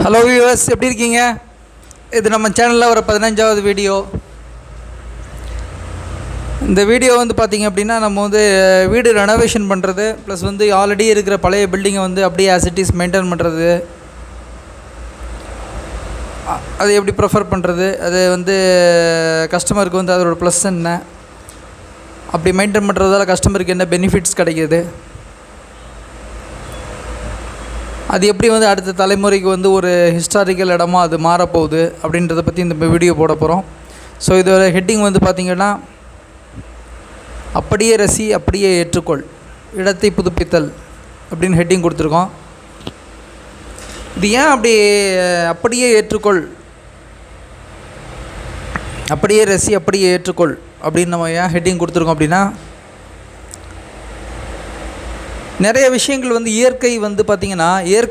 Hello viewers எப்படி இருக்கீங்க? இது நம்ம சேனலில் ஒரு பதினஞ்சாவது வீடியோ இந்த வீடியோ வந்து பார்த்திங்க அப்படின்னா நம்ம வந்து வீடு ரெனோவேஷன் பண்ணுறது ப்ளஸ் வந்து ஆல்ரெடி இருக்கிற பழைய பில்டிங்கை வந்து அப்படியே ஆசிட்டிஸ் மெயின்டைன் பண்ணுறது அது எப்படி ப்ரிஃபர் பண்ணுறது அது வந்து கஸ்டமருக்கு வந்து அதோட ப்ளஸ் என்ன? அப்படி மெயின்டைன் பண்ணுறதால கஸ்டமருக்கு என்ன பெனிஃபிட்ஸ் கிடைக்கிது? அது எப்படி வந்து அடுத்த தலைமுறைக்கு வந்து ஒரு ஹிஸ்டாரிக்கல் இடமா அது மாறப்போகுது அப்படின்றத பற்றி இந்த வீடியோ போட போகிறோம் ஸோ இதோட ஹெட்டிங் வந்து பார்த்திங்கன்னா அப்படியே ரசி அப்படியே ஏற்றுக்கொள் இடத்தை புதுப்பித்தல் அப்படின்னு ஹெட்டிங் கொடுத்துருக்கோம். இது ஏன் அப்படி அப்படியே ஏற்றுக்கொள் அப்படியே ரசி அப்படியே ஏற்றுக்கொள் அப்படின்னு நம்ம ஏன் ஹெட்டிங் கொடுத்துருக்கோம் அப்படின்னா நிறைய விஷயங்கள் வந்து இயற்கை வந்து பார்த்திங்கன்னா இயற்கை